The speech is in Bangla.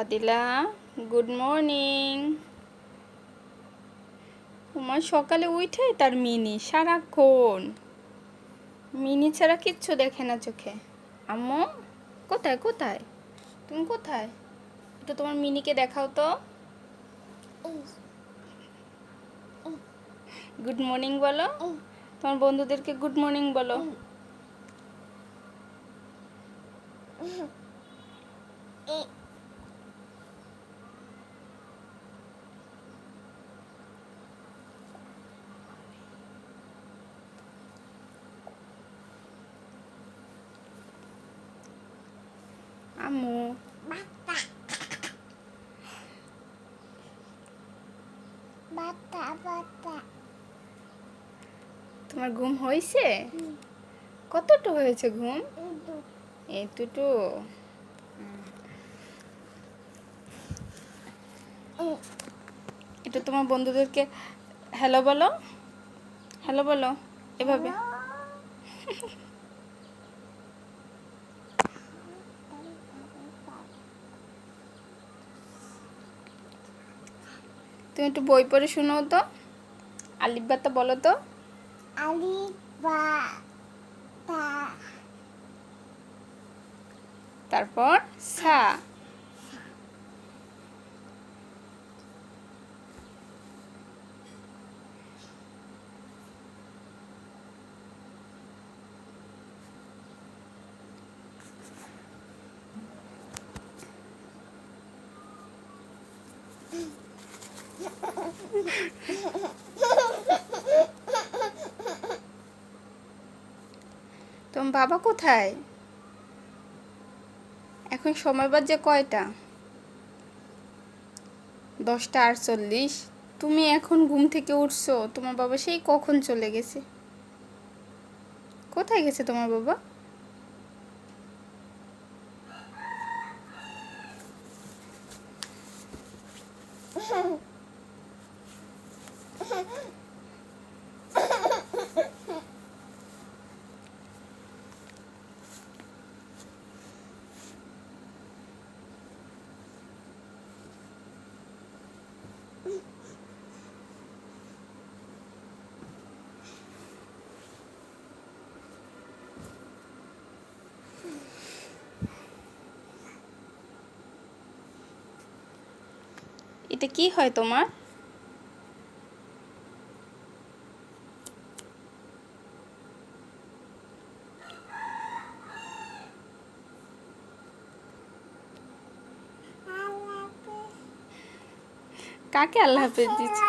ফাদিলা গুড মর্নিং তোমার সকালে উঠে তার মিনি, সারাক্ষণ। মিনি ছাড়া কিচ্ছু দেখে না চোখে। আম্মু, কোথায় কোথায়? তুমি কোথায়? একটু তোমার মিনিকে দেখাও তো। গুড মর্নিং বলো। তোমার বন্ধুদেরকে গুড মর্নিং বলো। আম্মু তোমার ঘুম হয়েছে? কতটু হয়েছে ঘুম? এতটু এটা তোমার বন্ধুদেরকে হ্যালো বলো। হ্যালো বলো। এভাবে। তুমি একটু বই পড়ে শোনো তো। আলিব্বাতা বলো তা। তারপর সা। তোমার বাবা কোথায়? এখন সময় বাজে কয়টা? দশটা আটচল্লিশ। তুমি এখন ঘুম থেকে উঠছো, তোমার বাবা সেই কখন চলে গেছে? কোথায় গেছে তোমার বাবা? এটা কি হয় তোমার কাকে আল্লাহ হাফেজ দিচ্ছে?